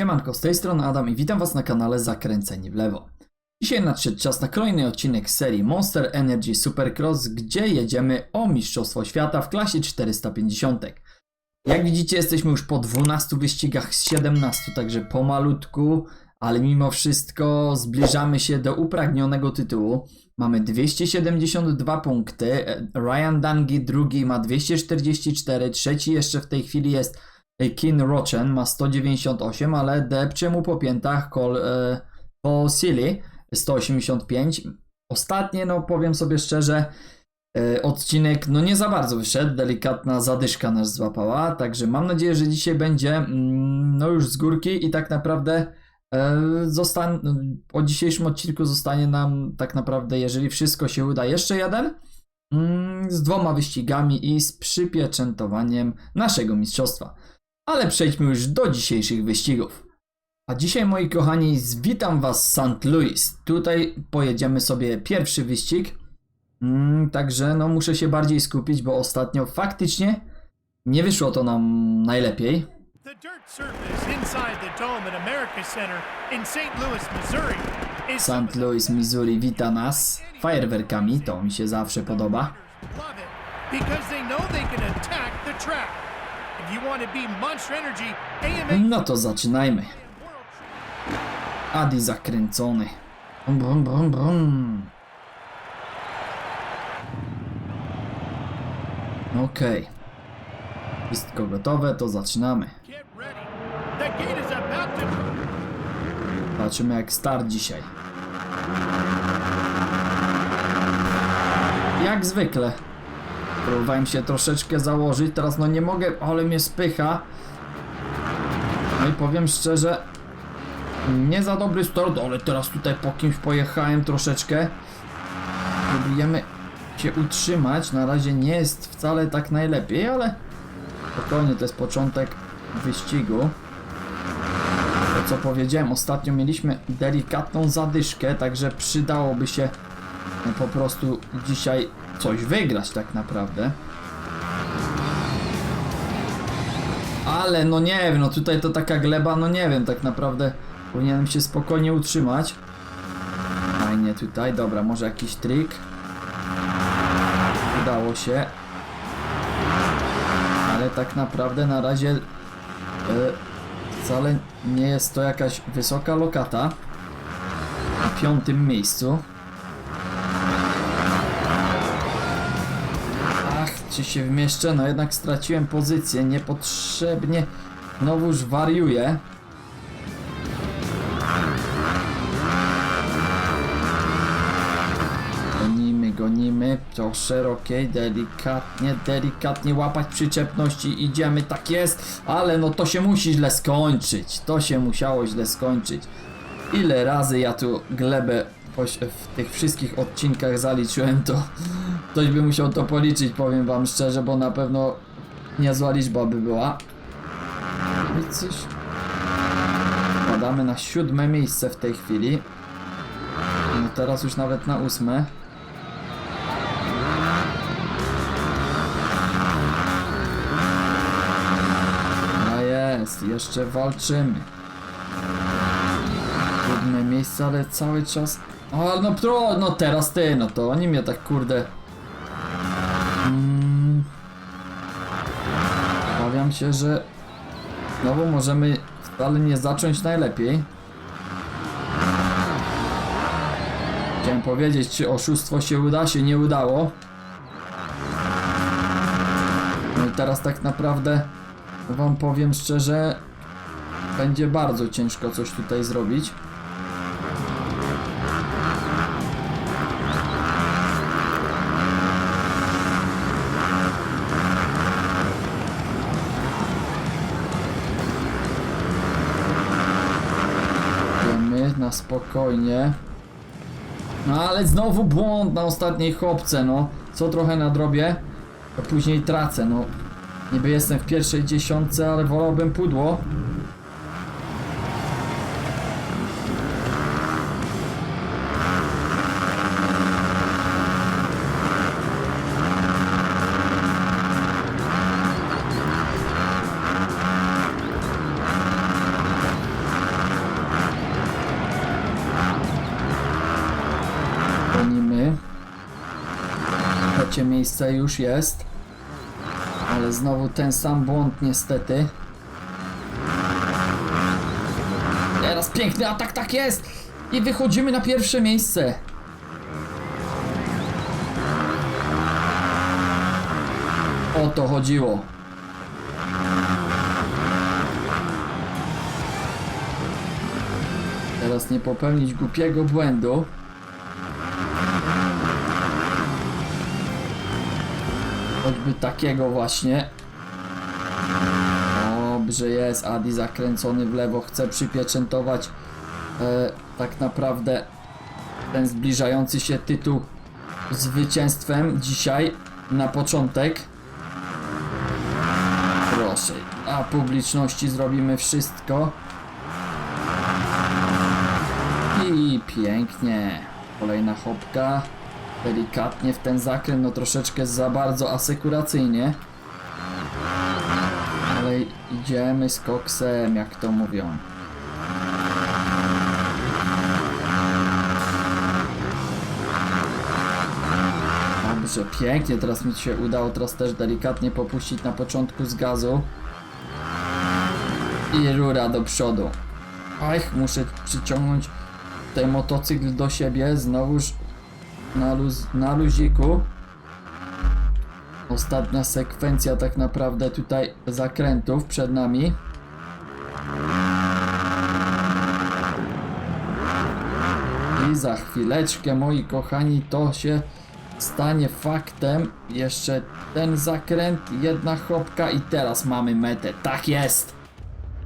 Siemanko, z tej strony Adam i witam was na kanale Zakręcenie w lewo. Dzisiaj nadszedł czas na kolejny odcinek serii Monster Energy Supercross, gdzie jedziemy o Mistrzostwo Świata w klasie 450. Jak widzicie jesteśmy już po 12 wyścigach z 17, także pomalutku, ale mimo wszystko zbliżamy się do upragnionego tytułu. Mamy 272 punkty, e, Ryan Dungy drugi ma 244, trzeci jeszcze w tej chwili jest Kin Rochen ma 198, ale depcze mu po piętach Col, e, po Silly 185. Ostatnie, no powiem sobie szczerze, e, odcinek no nie za bardzo wyszedł, delikatna zadyszka nas złapała, także mam nadzieję, że dzisiaj będzie mm, no już z górki i tak naprawdę e, zostan po dzisiejszym odcinku zostanie nam tak naprawdę, jeżeli wszystko się uda, jeszcze jeden mm, z dwoma wyścigami i z przypieczętowaniem naszego mistrzostwa. Ale przejdźmy już do dzisiejszych wyścigów. A dzisiaj, moi kochani, witam Was z St. Louis. Tutaj pojedziemy sobie pierwszy wyścig. Mm, także no muszę się bardziej skupić, bo ostatnio faktycznie nie wyszło to nam najlepiej. The dirt surface inside the dome at America Center in St. Louis, Missouri is St. Louis, Missouri wita nas fajerwerkami, to mi się zawsze podoba. because they know they can attack the track. No to zaczynajmy. Adi zakręcony. Bum, bum, bum. Okej. Wszystko gotowe, to zaczynamy. Zobaczymy jak start dzisiaj. Jak zwykle. Próbowałem się troszeczkę założyć, teraz no nie mogę, ale mnie spycha. No i powiem szczerze, nie za dobry start, ale teraz tutaj po kimś pojechałem troszeczkę. Próbujemy się utrzymać, na razie nie jest wcale tak najlepiej, ale spokojnie, to jest początek wyścigu. To co powiedziałem, ostatnio mieliśmy delikatną zadyszkę, także przydałoby się po prostu dzisiaj coś wygrać tak naprawdę. Ale no nie wiem, no tutaj to taka gleba, no nie wiem, tak naprawdę powinienem się spokojnie utrzymać. Fajnie tutaj, dobra, może jakiś trik. Udało się. Ale tak naprawdę na razie e, wcale nie jest to jakaś wysoka lokata. Na piątym miejscu. Czy się wmieszczę? No jednak straciłem pozycję niepotrzebnie. Znowuż wariuję. Gonimy, gonimy. To szerokie, delikatnie, delikatnie łapać przyczepności. Idziemy, tak jest. Ale no to się musi źle skończyć. To się musiało źle skończyć. Ile razy ja tu glebę poś- w tych wszystkich odcinkach zaliczyłem, to ktoś by musiał to policzyć, powiem wam szczerze, bo na pewno niezła liczba by była. I coś... Na siódme miejsce w tej chwili. No teraz już nawet na ósme. No jest, jeszcze walczymy. Trudne miejsce, ale cały czas... O, no pro, no teraz ty, no to oni mnie tak kurde... Mm, obawiam się, że znowu możemy wcale nie zacząć najlepiej. Chciałem powiedzieć, czy oszustwo się uda, się nie udało. No i teraz tak naprawdę wam powiem szczerze, będzie bardzo ciężko coś tutaj zrobić. Spokojnie. No ale znowu błąd na ostatniej chopce, no. Co trochę nadrobię, to później tracę, no. Niby jestem w pierwszej dziesiątce, ale wolałbym pudło. Trzecie miejsce już jest. Ale znowu ten sam błąd niestety. Teraz piękny atak, tak jest! I wychodzimy na pierwsze miejsce. O to chodziło. Teraz nie popełnić głupiego błędu. Takiego właśnie. Dobrze jest, Adi zakręcony w lewo, chce przypieczętować e, tak naprawdę ten zbliżający się tytuł zwycięstwem dzisiaj na początek. Proszę, a publiczności zrobimy wszystko. I pięknie. Kolejna hopka. Delikatnie w ten zakręt, no troszeczkę za bardzo asekuracyjnie. Ale idziemy z koksem, jak to mówią. Dobrze, pięknie, teraz mi się udało teraz też delikatnie popuścić na początku z gazu. I rura do przodu. Ach, muszę przyciągnąć ten motocykl do siebie, znowuż na, luz, na luziku. Ostatnia sekwencja tak naprawdę tutaj zakrętów przed nami. I za chwileczkę, moi kochani, to się stanie faktem. Jeszcze ten zakręt, jedna chopka i teraz mamy metę. Tak jest!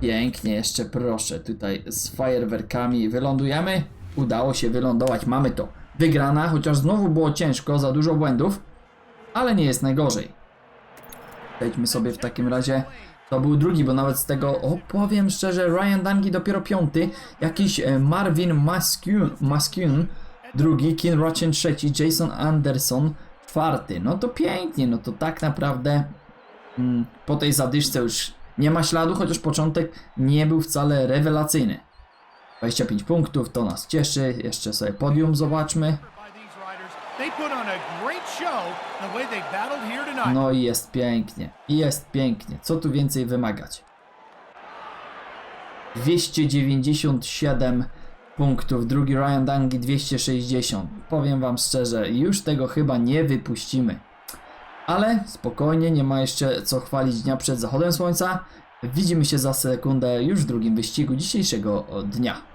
Pięknie, jeszcze proszę, tutaj z fajerwerkami wylądujemy. Udało się wylądować, mamy to. Wygrana, chociaż znowu było ciężko, za dużo błędów, ale nie jest najgorzej. Przejdźmy sobie w takim razie. To był drugi, bo nawet z tego, o powiem szczerze, Ryan Dangi dopiero piąty, jakiś e, Marvin Maskun drugi, Kin Rochin trzeci, Jason Anderson czwarty. No to pięknie, no to tak naprawdę mm, po tej zadyszce już nie ma śladu, chociaż początek nie był wcale rewelacyjny. 25 punktów, to nas cieszy. Jeszcze sobie podium zobaczmy. No i jest pięknie. I jest pięknie. Co tu więcej wymagać? 297 punktów. Drugi Ryan Dangi 260. Powiem wam szczerze, już tego chyba nie wypuścimy. Ale spokojnie, nie ma jeszcze co chwalić dnia przed zachodem słońca. Widzimy się za sekundę już w drugim wyścigu dzisiejszego dnia.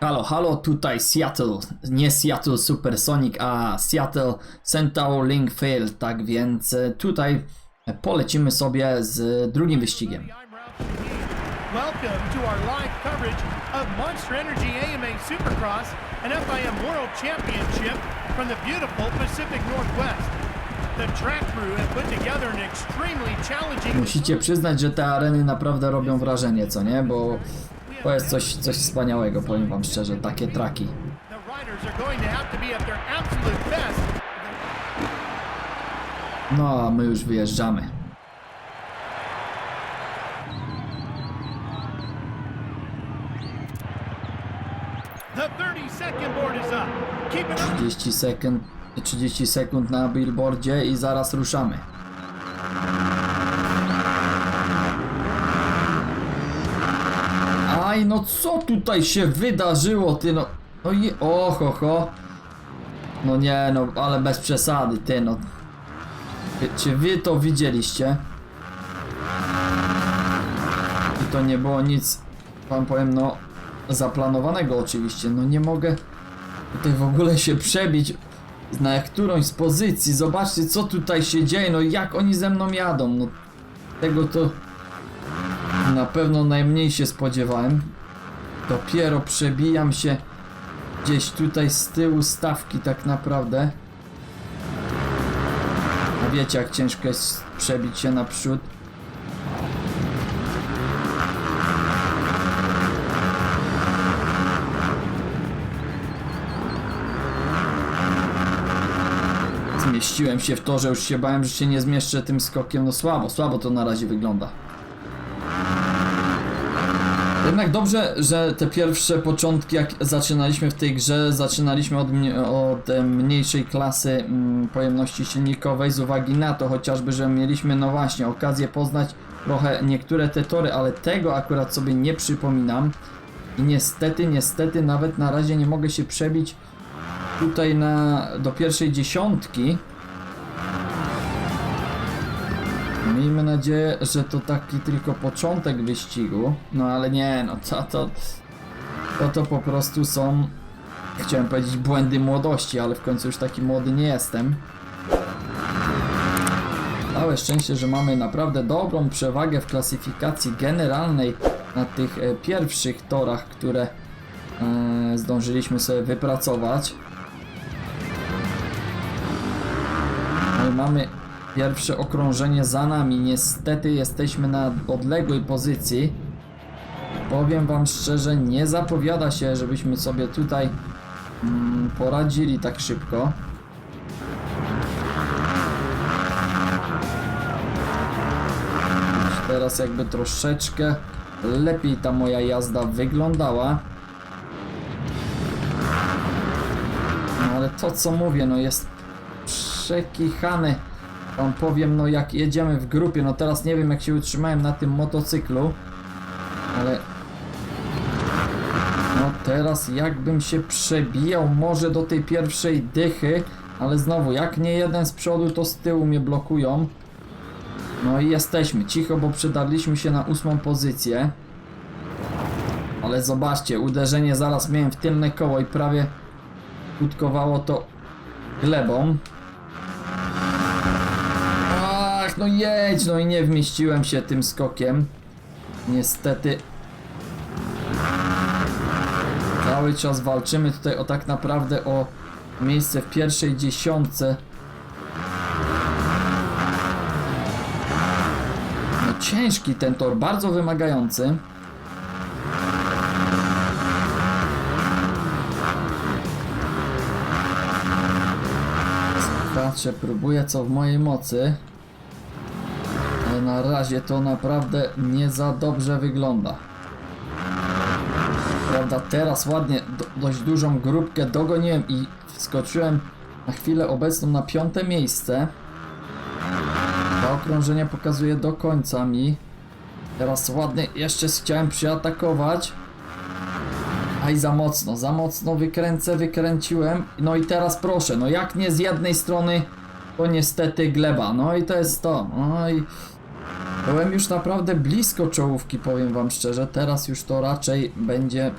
Halo, halo, tutaj Seattle, nie Seattle Supersonic, a Seattle Centaur Link Fail, tak więc e, tutaj polecimy sobie z drugim wyścigiem. Welcome to our live coverage of Monster Energy AMA Supercross and FIM World Championship from the beautiful Pacific Northwest. The track crew have put together extremely challenging Musicie przyznać, że te areny naprawdę robią wrażenie, co nie? Bo to jest coś, coś wspaniałego, powiem wam szczerze, takie traki. No, a my już wyjeżdżamy. The 30 second board is up. Keep it up. 30 sekund, 30 sekund na billboardzie i zaraz ruszamy. Aj, no co tutaj się wydarzyło, ty no... No i... Oho, ho. No nie, no, ale bez przesady, ty no. Czy wy to widzieliście? I to nie było nic, wam powiem, no, zaplanowanego oczywiście. No nie mogę tutaj w ogóle się przebić na którąś z pozycji. Zobaczcie, co tutaj się dzieje, no jak oni ze mną jadą. No, tego to na pewno najmniej się spodziewałem. Dopiero przebijam się gdzieś tutaj z tyłu stawki tak naprawdę. A wiecie jak ciężko jest przebić się naprzód. Zmieściłem się w to, że już się bałem, że się nie zmieszczę tym skokiem. No słabo, słabo to na razie wygląda. Jednak dobrze, że te pierwsze początki, jak zaczynaliśmy w tej grze, zaczynaliśmy od, od e, mniejszej klasy mm, pojemności silnikowej, z uwagi na to chociażby, że mieliśmy, no właśnie, okazję poznać trochę niektóre te tory, ale tego akurat sobie nie przypominam. I niestety, niestety, nawet na razie nie mogę się przebić tutaj na, do pierwszej dziesiątki. Miejmy nadzieję, że to taki tylko początek wyścigu. No ale nie, no to to, to, to po prostu są, chciałem powiedzieć, błędy młodości, ale w końcu już taki młody nie jestem. Całe szczęście, że mamy naprawdę dobrą przewagę w klasyfikacji generalnej na tych e, pierwszych torach, które e, zdążyliśmy sobie wypracować. Mamy pierwsze okrążenie za nami. Niestety jesteśmy na odległej pozycji. Powiem wam szczerze, nie zapowiada się, żebyśmy sobie tutaj mm, poradzili tak szybko. Teraz jakby troszeczkę lepiej ta moja jazda wyglądała. No ale to co mówię, no jest przekichany. Wam powiem, no jak jedziemy w grupie, no teraz nie wiem jak się utrzymałem na tym motocyklu, ale no teraz jakbym się przebijał może do tej pierwszej dychy, ale znowu jak nie jeden z przodu, to z tyłu mnie blokują. No i jesteśmy cicho, bo przedarliśmy się na ósmą pozycję. Ale zobaczcie, uderzenie zaraz miałem w tylne koło i prawie skutkowało to glebą. Ach, no jedź, no i nie wmieściłem się tym skokiem. Niestety. Cały czas walczymy tutaj o tak naprawdę o miejsce w pierwszej dziesiątce. No ciężki ten tor, bardzo wymagający. Patrzę, próbuję co w mojej mocy. Na razie to naprawdę nie za dobrze wygląda. Prawda, teraz ładnie, do, dość dużą grupkę dogoniłem i wskoczyłem na chwilę obecną na piąte miejsce. To okrążenie pokazuje do końca mi. Teraz ładnie, jeszcze chciałem przyatakować. Aj za mocno, za mocno wykręcę, wykręciłem. No i teraz proszę, no jak nie z jednej strony, to niestety gleba. No i to jest to. No i byłem już naprawdę blisko czołówki, powiem wam szczerze. Teraz już to raczej będzie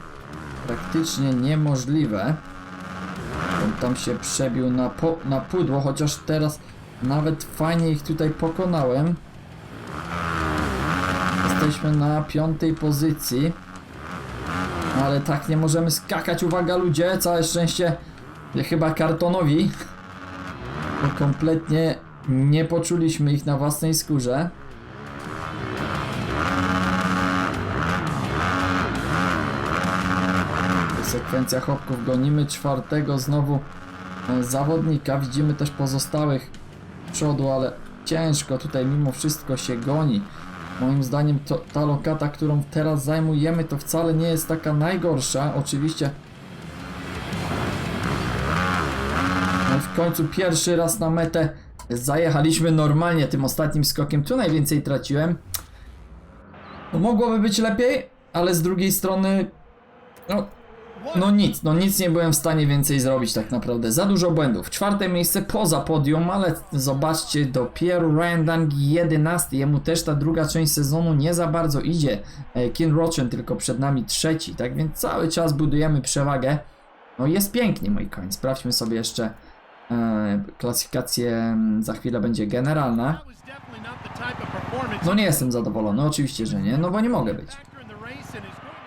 praktycznie niemożliwe. On tam się przebił na, po, na pudło, chociaż teraz nawet fajnie ich tutaj pokonałem. Jesteśmy na piątej pozycji. Ale tak nie możemy skakać, uwaga ludzie, całe szczęście chyba kartonowi. Kompletnie nie poczuliśmy ich na własnej skórze. Sekwencja chłopków gonimy czwartego znowu e, zawodnika. Widzimy też pozostałych przodu, ale ciężko tutaj mimo wszystko się goni. Moim zdaniem to, ta lokata, którą teraz zajmujemy, to wcale nie jest taka najgorsza. Oczywiście. W końcu pierwszy raz na metę zajechaliśmy normalnie tym ostatnim skokiem. Tu najwięcej traciłem. No mogłoby być lepiej, ale z drugiej strony. No, no nic, no nic nie byłem w stanie więcej zrobić tak naprawdę. Za dużo błędów. Czwarte miejsce poza podium, ale zobaczcie, dopiero Ryan Dang 11. Jemu też ta druga część sezonu nie za bardzo idzie. E, Kin Rochen tylko przed nami trzeci, tak więc cały czas budujemy przewagę. No jest pięknie, moi koń. Sprawdźmy sobie jeszcze e, klasyfikację, za chwilę będzie generalna. No nie jestem zadowolony, oczywiście, że nie, no bo nie mogę być. factor in the race and is going to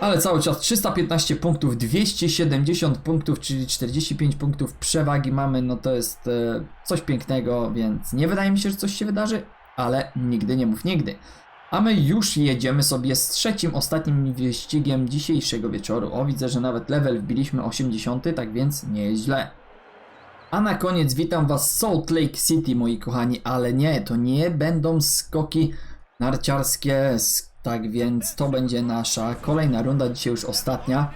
Ale cały czas 315 punktów, 270 punktów, czyli 45 punktów przewagi mamy, no to jest e, coś pięknego, więc nie wydaje mi się, że coś się wydarzy, ale nigdy nie mów nigdy. A my już jedziemy sobie z trzecim, ostatnim wyścigiem dzisiejszego wieczoru. O, widzę, że nawet level wbiliśmy 80, tak więc nie jest źle. A na koniec witam Was Salt Lake City, moi kochani, ale nie, to nie będą skoki narciarskie, sk- Tak więc to będzie nasza kolejna runda, dzisiaj już ostatnia.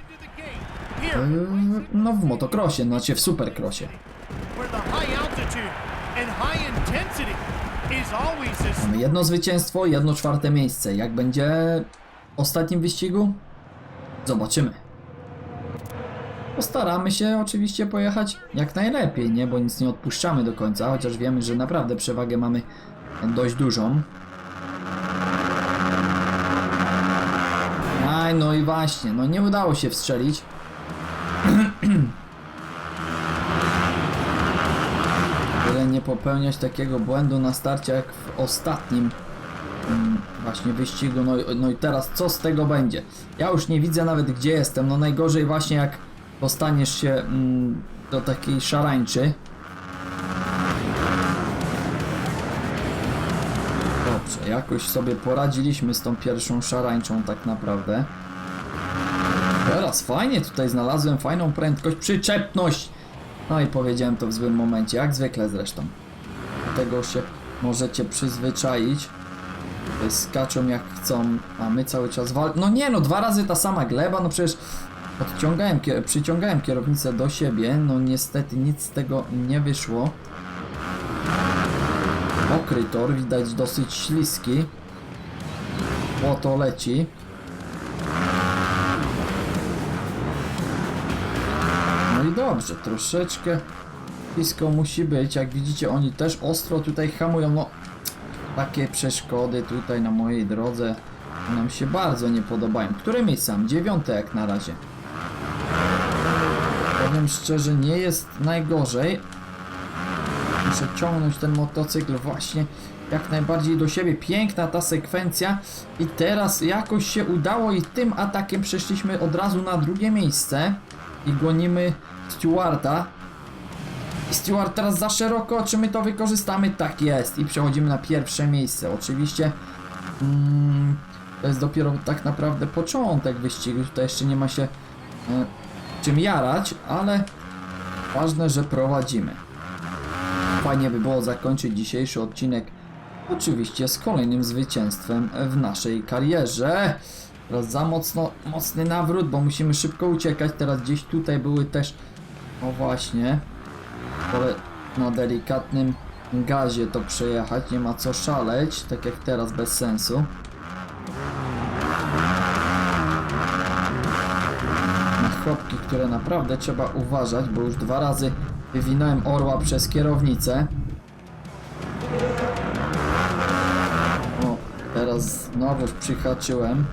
Yy, No w motocrossie, znaczy w supercrossie. Mamy jedno zwycięstwo, jedno czwarte miejsce. Jak będzie w ostatnim wyścigu? Zobaczymy. Postaramy się oczywiście pojechać jak najlepiej, nie? Bo nic nie odpuszczamy do końca, chociaż wiemy, że naprawdę przewagę mamy dość dużą. Aj, no i właśnie, no nie udało się wstrzelić. Byle nie popełniać takiego błędu na starcie jak w ostatnim mm, właśnie wyścigu. No, no i teraz co z tego będzie? Ja już nie widzę nawet gdzie jestem. No najgorzej właśnie jak dostaniesz się mm, do takiej szarańczy. Dobrze, jakoś sobie poradziliśmy z tą pierwszą szarańczą tak naprawdę. Teraz fajnie tutaj znalazłem fajną prędkość, przyczepność. No i powiedziałem to w złym momencie, jak zwykle zresztą. Do tego się możecie przyzwyczaić. Tutaj Skaczą jak chcą, a my cały czas wal... No nie no, dwa razy ta sama gleba, no przecież odciągałem, przyciągałem kierownicę do siebie, no niestety nic z tego nie wyszło. Mokry tor, widać dosyć śliski. Błoto leci. Dobrze, troszeczkę blisko musi być. Jak widzicie, oni też ostro tutaj hamują. No, takie przeszkody tutaj na mojej drodze nam się bardzo nie podobają. Które miejsce? Dziewiąte jak na razie. Powiem szczerze, nie jest najgorzej. Muszę ciągnąć ten motocykl właśnie jak najbardziej do siebie. Piękna ta sekwencja i teraz jakoś się udało i tym atakiem przeszliśmy od razu na drugie miejsce i gonimy Stewarta. Stewart teraz za szeroko, czy my to wykorzystamy? Tak jest i przechodzimy na pierwsze miejsce. Oczywiście mm, to jest dopiero tak naprawdę początek wyścigu, tutaj jeszcze nie ma się e, czym jarać, ale ważne, że prowadzimy. Fajnie by było zakończyć dzisiejszy odcinek oczywiście z kolejnym zwycięstwem w naszej karierze. Teraz za mocno, mocny nawrót, bo musimy szybko uciekać. Teraz gdzieś tutaj były też, o właśnie, ale na delikatnym gazie to przejechać, nie ma co szaleć, tak jak teraz bez sensu. Na chłopki, które naprawdę trzeba uważać, bo już dwa razy wywinąłem orła przez kierownicę. O, teraz znowu przyhaczyłem.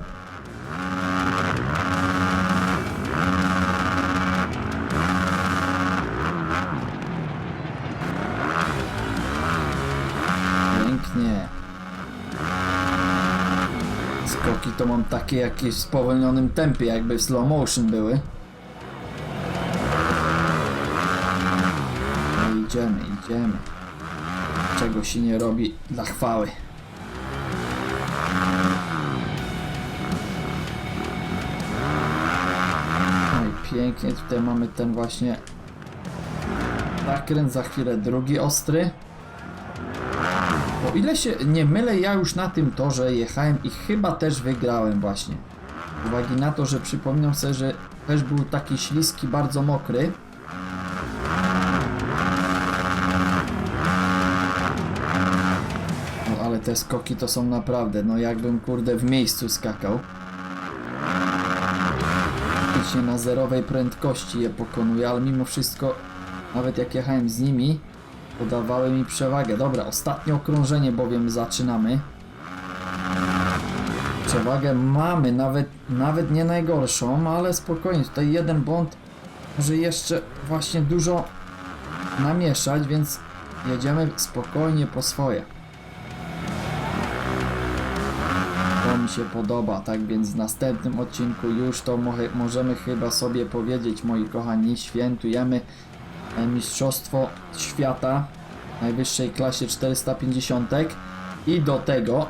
Pięknie. Skoki to mam takie jakieś w spowolnionym tempie, jakby w slow motion były. No idziemy, idziemy. Czego się nie robi dla chwały. No i pięknie, tutaj mamy ten właśnie zakręt, za chwilę drugi ostry. O ile się nie mylę, ja już na tym torze jechałem i chyba też wygrałem właśnie. Uwagi na to, że przypominam sobie, że też był taki śliski, bardzo mokry. No ale te skoki to są naprawdę, no jakbym kurde w miejscu skakał. Praktycznie na zerowej prędkości je pokonuję, ale mimo wszystko, nawet jak jechałem z nimi, podawały mi przewagę. Dobra, ostatnie okrążenie bowiem zaczynamy. Przewagę mamy, nawet, nawet nie najgorszą, ale spokojnie, tutaj jeden błąd może jeszcze właśnie dużo namieszać, więc jedziemy spokojnie po swoje. To mi się podoba, tak więc w następnym odcinku już to możemy chyba sobie powiedzieć, moi kochani, świętujemy Mistrzostwo Świata w najwyższej klasie 450 i do tego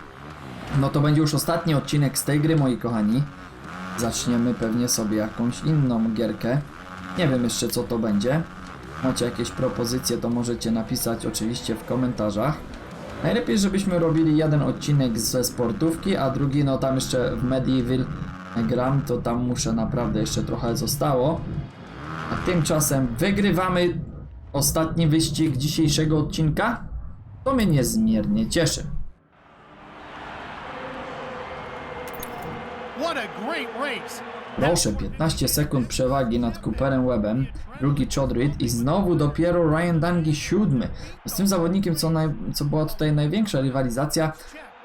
no to będzie już ostatni odcinek z tej gry, moi kochani. Zaczniemy pewnie sobie jakąś inną gierkę. Nie wiem jeszcze co to będzie. Macie jakieś propozycje, to możecie napisać oczywiście w komentarzach. Najlepiej, żebyśmy robili jeden odcinek ze sportówki, a drugi, no tam jeszcze w Medieval gram, to tam muszę naprawdę jeszcze trochę zostało. A tymczasem wygrywamy ostatni wyścig dzisiejszego odcinka. To mnie niezmiernie cieszy. Proszę, 15 sekund przewagi nad Cooperem Webbem, drugi Chodrid i znowu dopiero Ryan Dungy siódmy. Z tym zawodnikiem, co, naj, co była tutaj największa rywalizacja,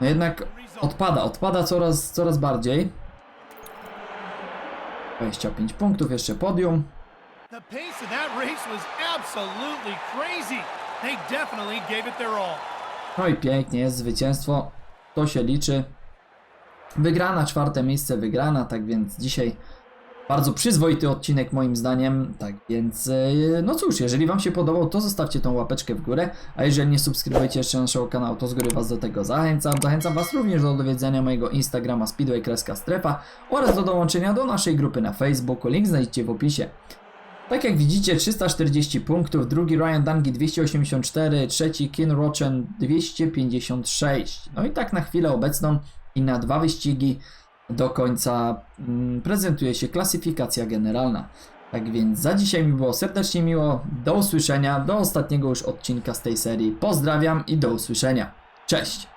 no jednak odpada, odpada coraz, coraz bardziej. 25 punktów, jeszcze podium. The pace of that race was absolutely crazy. They definitely gave it their all. No i pięknie, jest zwycięstwo, to się liczy. Wygrana, czwarte miejsce wygrana, tak więc dzisiaj bardzo przyzwoity odcinek moim zdaniem. Tak więc, yy, no cóż, jeżeli Wam się podobał, to zostawcie tą łapeczkę w górę, a jeżeli nie subskrybujecie jeszcze naszego kanału, to z góry Was do tego zachęcam. Zachęcam Was również do odwiedzenia mojego Instagrama Speedway Kreska Strefa oraz do dołączenia do naszej grupy na Facebooku, link znajdziecie w opisie. Tak jak widzicie, 340 punktów, drugi Ryan Dungy 284, trzeci Ken Rochen 256. No i tak na chwilę obecną i na dwa wyścigi do końca mm, prezentuje się klasyfikacja generalna. Tak więc za dzisiaj mi było serdecznie miło. Do usłyszenia, do ostatniego już odcinka z tej serii. Pozdrawiam i do usłyszenia. Cześć!